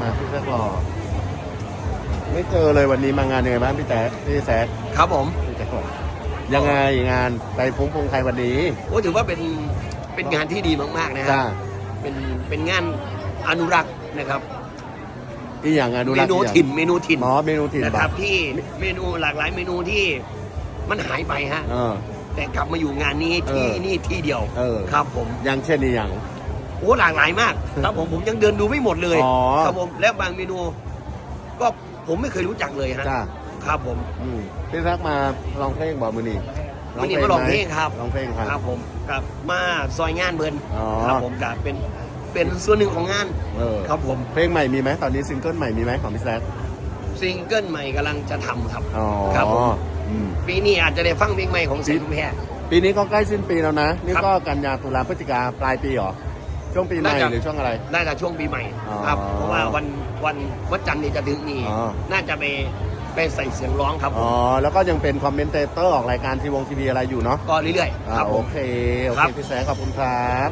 มาพี่แซกรอไม่เจอเลยวันนี้มางานยังไงบ้างพี่แจ๊คพี่แซกครับผมพี่แจ๊คบอกยังไงงานไปฟุ้งพงไทยวันนี้โอ้ถือว่าเป็นเป็นงานที่ดีมากๆนะครัจ้าบเป็นเป็นงานอนุรักษ์นะครับอีอย่างงานดูเมรักนูอีกอย่างถิ่นเมนูถิ่นหมอเมนูถิ่นนะครับอกที่เมนูหลากหลายเมนูที่มันหายไปฮะ เออ แต่กลับมาอยู่งานนี้ที่เออ นี่ที่เดียวเออ ครับผมยังเช่นนี้อย่าง โอ้หลากหลายมากครับผมผมยังเดินดูไม่หมดเลยอ๋อ ครับผมและบางเมนู ก็ผมไม่เคยรู้จักเลยฮะจ้าครับผม อืมพี่แซกมาลองเพลงบอกมือนี่วันนี้มาลองเพลงครับ ลองเพลงครับครับผมกับมาซอยงานเบิร์นอ๋อ ครับผมกับเป็นเป็นส่วนหนึ่งของงานเออครับผมเพลงใหม่มีไหมตอนนี้ซิงเกิลใหม่มีไหมของพี่แซกซิงเกิลใหม่กำลังจะทำครับ อ๋อครับผม อืม ปีนี้อาจจะได้ฟังเพลงใหม่ของเสียงแพรปีนี้ก็ใกล้สิ้นปีแล้วนะ นี่ครับก็กันยาตุลาพฤศจิกาปลายปีเหรอ ช่วงปีใหม่น่าจะ หรือช่วงอะไร น่าจะช่วงปีใหม่อ๋อครับ เพราะว่าวันวันวันจันทร์นี้จะถึงนี่อ๋อ น่าจะไปไปใส่เสียงร้องครับผอ๋อ มแล้วก็ยังเป็นคอมเมนเตเตอร์ออกรายการทีวงทีวีอะไรอยู่เนาะก็เรื่อยๆ อ่าครับผโอม เค โอครัเค บ พี่แซกขอบคุณครับ